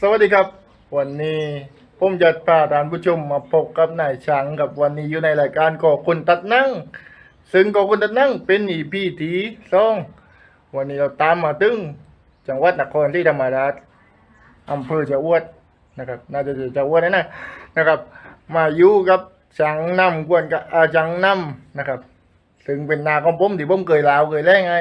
สวัสดีครับ วันนี้ผมจะพาท่านผู้ชมมาพบกับนายช้างกับวันนี้อยู่ในรายการก่อคุณตัดนั่ง ซึ่งก่อคุณตัดนั่งเป็นอีพีที่สองวันนี้เราตามมาถึงจังหวัดนครที่ธรรมราชอำเภอจะอวดนะครับ น่าจะจะอวดนะนะนะครับ มาอยู่กับช้างนำกวนกับอาจังนำนะครับ ซึ่งเป็นนาของผมที่ผมเคยลาวเคยแล่ไง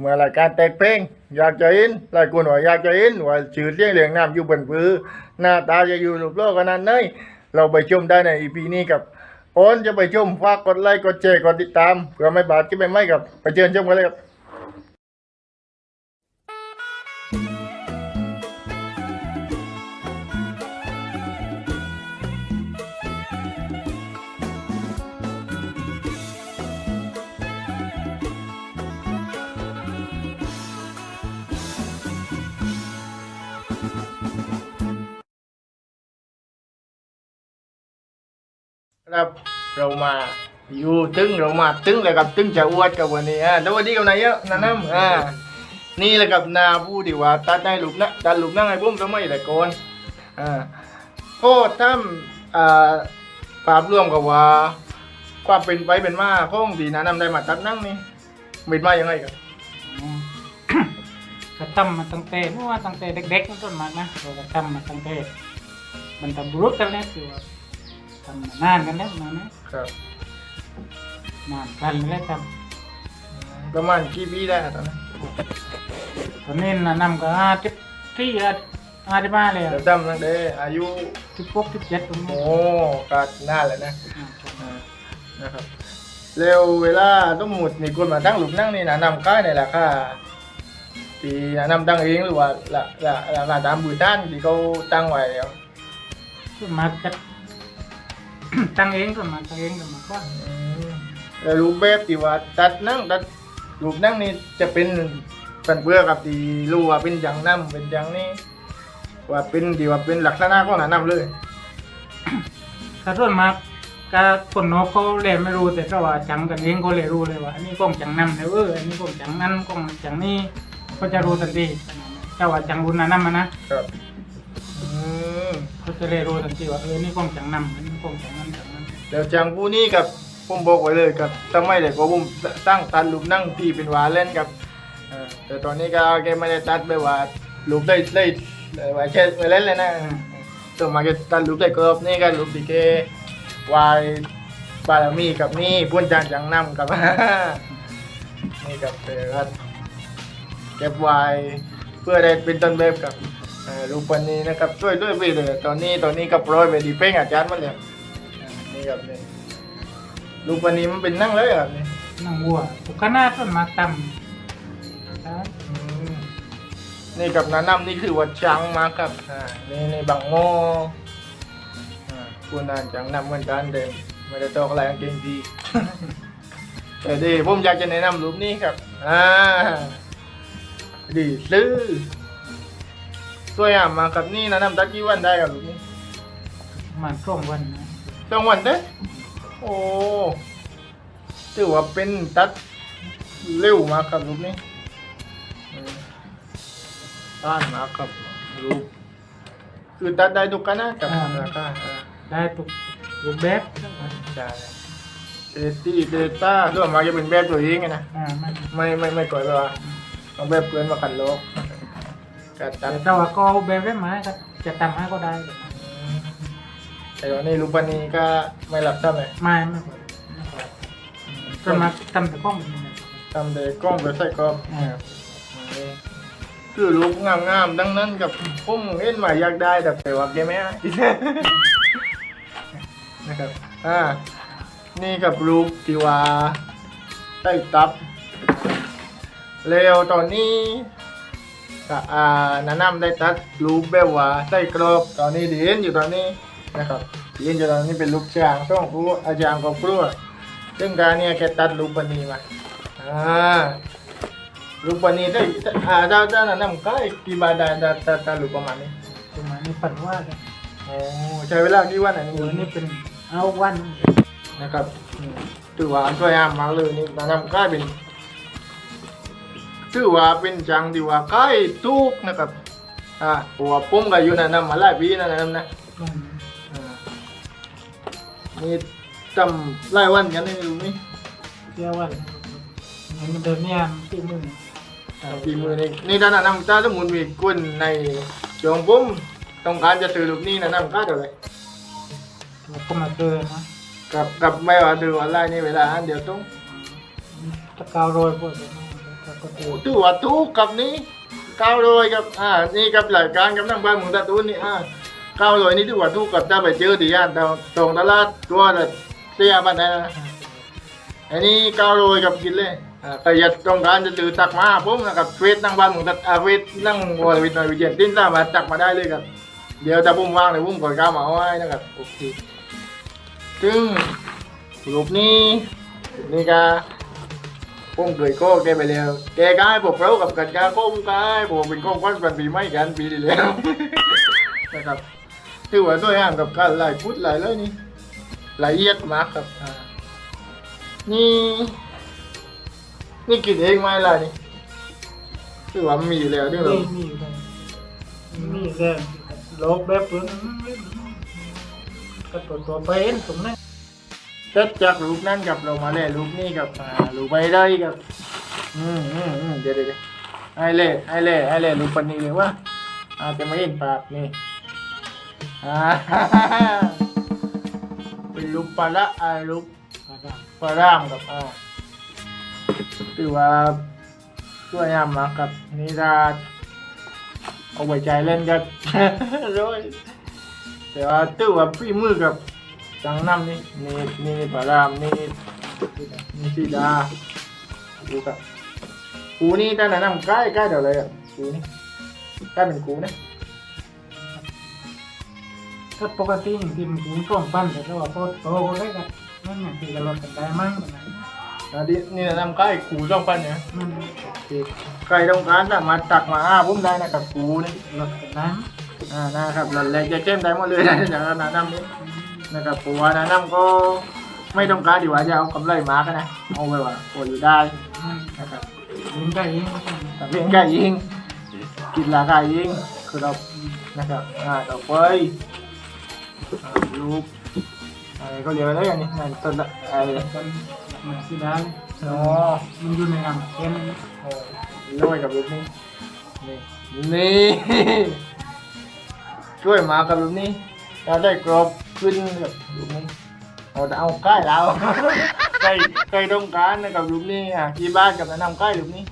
เมื่อรายการแตกเพลงอยากจะอินหลายคนว่าอยากจะอินว่าชื่อเสียงเหลืองน้ำอยู่บนพื้นหน้าตาจะอยู่รูปโลกขนาดไหนเราไปชมได้ในอีพีนี้กับโอนจะไปชมฝากกดไลค์กดแชร์กดติดตามเพื่อไม่บาดก็ไม่ไม่กับไปเชิญชมกันเลยครับ ครับเรามาอยู่ตึงเรามาตึงเลยกับตึงจะอวดกับวันนี้อะแล้ววันนี้กับนายเยอะนะน้ำอ่านี่แหละกับนาผู้ที่ว่าตัดได้หลุมนะตัดหลุมนั่งไอ้พุ่มทำไมแต่ก่อนอ่าโคตรทำอ่าภาพรวมกับว่า ความเป็นไปเป็นมาของดีนะนำได้มาตัดนั่งนี่เป็นมาอย่างไรครับอืมก็ทำมาตั้งแต่เมื่อว่าตั้งแต่เด็กๆนั่ต้นมานะเราก็ทำมาตั้งแต่บรรพบุรุษกันแล้วคือว่า ทำมานานกันแล้วนะนะครับนานกันแล้วทประมาณกี่ปีได้ตอนนั้นำตอนนี้นะนำก็อาทิตที่อาทิตมาเลยเดี๋ยวจำตั้งแต่อายุที่พวกที่เจ็ดตรงนี้โอ้ก็นานแล้วนะอ่าอ่านะครับเร็วเวลาต้องหมุดมีคนมาตั้งหลุมนั่งนี่นะนำค่ายในราคาที่นำตั้งเองหรือว่าละละราคาตามบือด้านที่เขาตั้งไว้แล้วส่วนมากจะ ตั้งเองส่วนมากตั้งเองส่วนมากว่าอืมแล้วรูปแบบที่ว่าตัดนั่งตัดหลุมนั่งนี่จะเป็นเป็นเพื่อกับที่รู้ว่าเป็นอย่างน้ำเป็นอย่างนี้ว่าเป็นที่ว่าเป็นลักษณะของหนาน้ำเลยถ้าส่วนมากก็คนนอกเขาเลยไม่รู้แต่ถ้าว่าจังกันเองเขาเลยรู้เลยว่าอันนี้กล้องจังนั่นเอออันนี้กล้องจังนั่นกล้องจังนี่เขาจะรู้ทันทีถ้าว่าจังรุ่นนั้นมานะครับอืมเขาจะเลยรู้ทันทีว่าเออนี่กล้องจังนั่น อันนี้กล้องนั่นจังนั่นเดี๋ยวจังผู้นี้กับผมบอกไว้เลยครับทำไมแต่ก็ผมตั้งตัดลูกนั่งที่เป็นหวาเล่นครับเออแต่ตอนนี้ก็แกไม่ได้ตัดแบบว่าลูกได้ได้ได้ไว้แค่ไว้เล่นเลยนะส่วนมากจะตัดลูกได้กรอบนี่ก็ลูกที่แกวายบารมีกับนี่พุ่นจานจังน้ำกับนี่กับเออครับเก็บไว้เพื่อได้เป็นต้นแบบกับ เอ่อลูกปันนี้นะครับช่วยด้วยไปเลยตอนนี้ตอนนี้ก็โปรยไปดีเป้งอาจารย์มาเลยนี่ครับนี่ลูกปันนี้มันเป็นนั่งเลยเหรอะนี่นั่งวัวทุกขนาดต้นมาต่ำครับอืมนี่กับน้าน้ำนี่คือว่าจังมากครับอ่านี่นี่บางโมอ่าคุณอ่านจังนำเหมือนกันเดิมไม่ได้ตอกอะไรกางเกงดีแต่ดีผมอยากจะแนะนำรูปนี้ครับอ่าดีซื้อ สวยอะมากครับนี่นะน้ำตะกี้วันได้ครับรูปนี้ประมันช่วงวันนะสองวันเด้อโอ้ถือว่าเป็นตัดเร็วมากครับรูปนี้อืมต้านมากครับรูปคือตัดได้ทุกคณะกับราคาอ่าได้ทุกรูปแบบใช่เอตี้เดต้าส่วนมากจะเป็นแบบตัวเองไงนะอ่ามันไม่ไม่ไม่ก่อยว่าเอาแบบเพื่อนมากันโลก กัดตัแต่ดถ้าว่าก็เอาแบบได้ไหมครับจะทำให้ก็ได้แต่ตอนนี้รูปปันนี้ก็ไม่รับทำเลยไม่ไม่ค่อยไม่ค่อยส่วนมากทำแต่กล้องแบบนี้นะทำแต่กล้องไปใส่กล้องอ่านี่คือรูปงามๆดังนั้นกับผมเห็นว่าอยากได้แต่แต่ว่าแกไม่ให้นะครับอ่านี่กับรูปที่ว่าใต้ตับ เร็วตอนนี้ ก็อ่านานํได้ตัดรูปแบบว่าใต้กรอบตอนนี้ดีเห็นอยู่ตอนนี้นะครับดีเห็นอยู่ตอนนี้เป็นรูปช้างต้องครูอาจารย์กับครูซึ่งการเนี่ยแกตัดรูปปันนี้มาอ่ารูปนี้ได้อ่าได้ได้นะนำใกล้กี่บาทได้ได้ได้ได้รูปประมาณนี้ประมาณนี้ฝันว่ากันโอ้ใช้เวลากี่วันอันเอนี้อนี่เป็นเอาวันนะครับอืมถือว่าสวยงามมากเลยนี่นะนำใกล้เป็น ถือว่าเป็นจังที่ว่าใกล้ทุกนะครับอ่าหัวปุ้มก็อยู่นั่นนำมาหลายปีนั่นนะนะมันอ่านี่จำรายวันกันนี่รู้ไหมเที่ยววันมันเดินเนี่ยที่มึงอ่าปีมือนี่นี่ด้านนั้นถ้าสมมุติมีคนในจงปุ้มต้องการจะซื้อลูกนี้นะนำค่าเท่าไหร่แล้วก็มาเดินนะกับกับไม่ว่าดูออนไลน์นี่เวลาอันเดียวต้องตะกาวโรยพวกนี้ก็เดิน ตู้ว่าตู้กับนี้เก้าร้อยกับอ่านี่กับรายการกับนั่งบ้านหมุนตะตูนนี่อ่าเก้าร้อยนี่ตู้ว่าตู้กับถ้าไปเจอที่ย่านตรงตลาดตัวละเสียบ้านไหนนะอันนี้เก้าร้อยกับกินเลยอ่าแต่อย่าต้องการจะซื้อตักมาผมนะครับเฟซนั่งบ้านหมุนตะอาเฟซนั่งวอลวิทหน่อยวิเชียนติ้นสามาตักมาได้เลยครับ เดี๋ยวจะผมว่างเลยผมก่อนก้าวมาเอาไว้นะครับโอเคซึ่งรูปนี้นี้ก็ ผมเคยโก้แกไปแล้ว แกก็ให้ผมเรากับกันกาโก้ผมก็ให้ผมเป็นก้องควันปันปีไม่กันปีที่แล้วนะครับถือว่าด้วยงามกับการหลายพุทธหลายเลยนี่ละเอียดมากครับอ่านี่ นี่กินเองไหมล่ะนี่ถือว่ามีอยู่แล้วด้วยเหรอนี่มีเลยมีเลยโลกแบบเพิ่งก็ตัวตัวเป็นตรงนั้น เสร็จจากรูปนั้นกับเรามาเล่รูปนี้กับอ่ารูปไปได้กับอืมอืมอืมเดี๋ยวเดี๋ยวเดี๋ยวให้เล่ให้เล่ให้เล่รูปปนนี้เลยว่าอาจจะไม่เห็นปากนี่อ่าเป็นรูปปลาละอารูปปลาร่ามกับอ่าถือว่าช่วยยามมากับนี่ราเอาไว้ใจเล่นกันร้อยแต่ว่าถือว่าพี่มือกับ จังน้ำนี่นี่นี่ปลาร่ามนี่นี่สีดาดูกับกูนี่ตั้งแต่น้ำใกล้ใกล้เดี๋ยวเลยอะกูนี่ใกล้เป็นกูนะถ้าปกติอย่างที่มันคุ้มช่วงปั้นแต่ว่าพอโตก็ได้กันนั่นอย่างที่เรากันได้มั้งอันนี้นี่น้ำใกล้กูต้องปั้นเนี่ยมันใครต้องการสามารถตักมาอ้าผมได้นะครับกูนี่เรากันได้อ่านะครับหลันแรกจะเข้มได้หมดเลยนะอย่างนั้นน้ำนี้ นะครับปัวนะน้ำก็ไม่ต้องการดีกว่าจะเอากำไรมากันนะเอาไปว่าปวดอยู่ได้นะครับยิงได้ยิงแต่เพียงแค่ยิงกินราคายิงคือเรานะครับอ่าต่อไปอ่าลูกอะไรก็เรียกอะไรกันนี่นั่นต้นละอะไรกันมันสิได้อ๋อมันอยู่ในน้ำเค็มโอ้ยร้อยกับลูกนี้นี่นี่ช่วยมากับลูกนี้ จะได้กรอบขึ้นกับลูกนี้เอาแต่เอาใกล้แล้วใกล้ใกล้ต้องการนะครับลูกนี้อะที่บ้านกับแนะนำใกล้ลูกนี้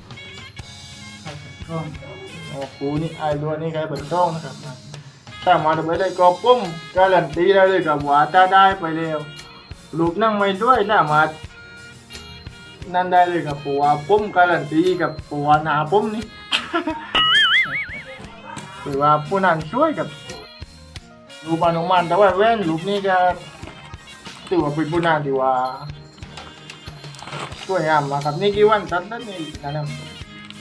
ก็โอ้โหนี่ไอ้ตัวนี้ใครเปิดกล้องนะครับถ้ามาทำไมได้กรอบปุ้มการันตีได้เลยกับว่าถ้าได้ไปแล้วลูกนั่งไม่ด้วยถ้ามานั่นได้เลยกับปัวปุ้มการันตีกับปัวหนาปุ้มนี่ หรือว่าผู้นั้นช่วยกับ รูปอนุมันแต่ว่าแว่นรูปนี้จะถือว่าเป็นผู้นั้นที่ว่าช่วยงามมากับนี่กี่วันตัดนั่นนี่นะครับ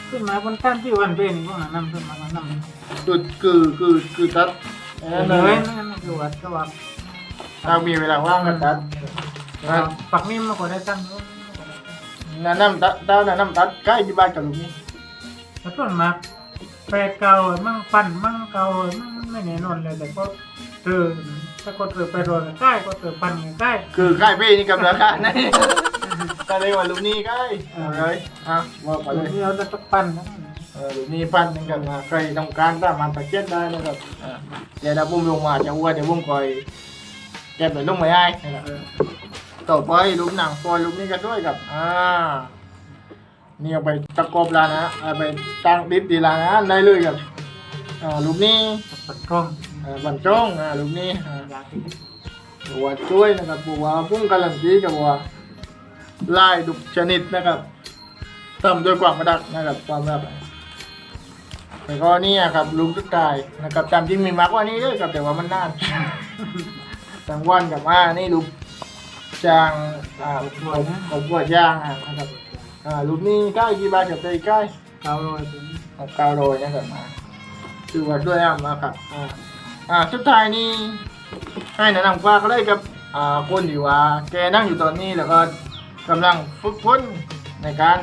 ขึ้นมาบนท่านที่วันเป็นพวกนั้นนำขึ้นมาแล้วนำคือคือคือคือตัดเอเอออเลเลยยนั่นคือวัดก็ว่าถ้ามีเวลาว่างก็ตัดปักนิ่มมาก็ได้ตั้งน้ำน้ำตัดตาน้ำตัดใกล้ที่บ้านกับลูกนี้แล้วต้นมาแปดเก่ามั่งปั้นมั่งเก่ามั่งไม่แน่นอนเลยแต่ก็ เออถ้าก็เธอไปโดนใกล้ก็เธอปั้นใกล้ คือใกล้พี่นี่กับราคาไหนก็เลยว่าลูกนี้ใกล้เอาเลยอะว่าไปเลยที่เราจะปั้นนะเออลูกนี้พันหนึงกันมาใครต้องการสามารถตะเกียบได้นะครับอ่าเดี๋ยวถ้าพุ่มลงมาจะอ้วนเดี๋ยวพุ่มคอยเก็บไปลงไม่ได้นะครับเออต่อไปลูกหนังปล่อยลูกนี้กันด้วยกับอ่านี่เอาไปตะกบลานะเอาไปตั้งดิบดีลานะได้เลยครับอ่าลูกนี้ปัดกล้องอ่า บันจ้องลูกนี้บัวช่วยนะครับบัวพุ่งกะหล่ำปีกับบัวลายดุกชนิดนะครับทำด้วยความกระดักนะครับความรักแล้วก็นี่ครับลุงทุกทายนะครับตามจริงมีมากกว่านี้ด้วยครับแต่ว่ามันนานทางวันกับมานี่ลูกจางอ่าผมผมบัวจางนะครับอ่าลูกนี้ใกล้กี่บาทกับใจใกล้เก่าเลยเอาเก้าโรยนะครับมาคือว่าช่วยอะมาครับอ่า อ่าสุดท้ายนี่ให้แนะนำว่าก็ได้กับอ่าคนที่ว่าแกนั่งอยู่ตอนนี้แล้วก็กำลังฝึกฝนในการ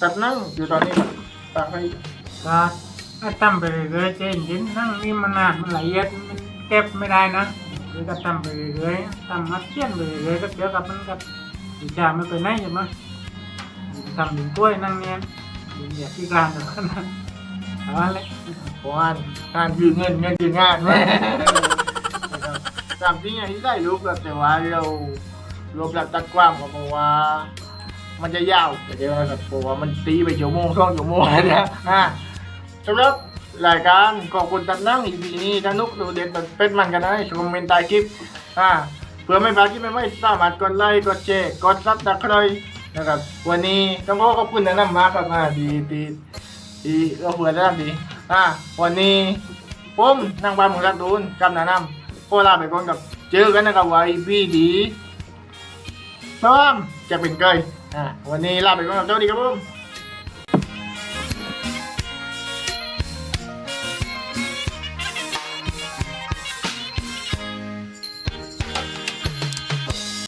ตัดนั่งอยู่ตอนนี้ครับฝากให้ก็ถ้าตั้มไปเรื่อยๆเจนยินนั่งนี่มันนานมันละเอียดมันเก็บไม่ได้นะคือก็ตั้มไปเรื่อยๆตั้มมาเทียนไปเรื่อยๆก็เกี่ยวกับมันกับวิชาไม่ไปไหนใช่ไหมทำอยู่กล้วยนั่งเนี่ยอยู่เหยียดที่กลางต่ก็นั่ง เอาละเลยเพราะว่างานคือเงินเงินคืองานตามจริงอย่างที่ได้รู้ก็แต่ว่าเรารวบรัดตัดความก็เพราะว่า มันจะยาวแต่เดี๋ยวนะครับเพราะว่ามันตีไปชั่วโมงสองชั่วโมงนะอ่าสำหรับรายการขอบคุณตัดนั่งอีพีนี้สนุกดูเด็ดเป็นมันกันนะชมเมนต์ใต้คลิปอ่าเพื่อไม่พลาดคลิปใหม่ๆสามารถกดไลค์กดแชร์กดซับตะไคร้นะครับ วันนี้ต้องขอขอบคุณนะน้ำมาครับอ่าดีดี อีก็เผื่อได้ดีอ่าวันนี้ผมนั่งบ้านของรักดูนกำนานำโคลาไปก่อนกับเจอกันนะครับไว้พี่ดีพร้อมจะเป็นเกยอ่าวันนี้ลาไปก่อนกับเจ้าดีครับผม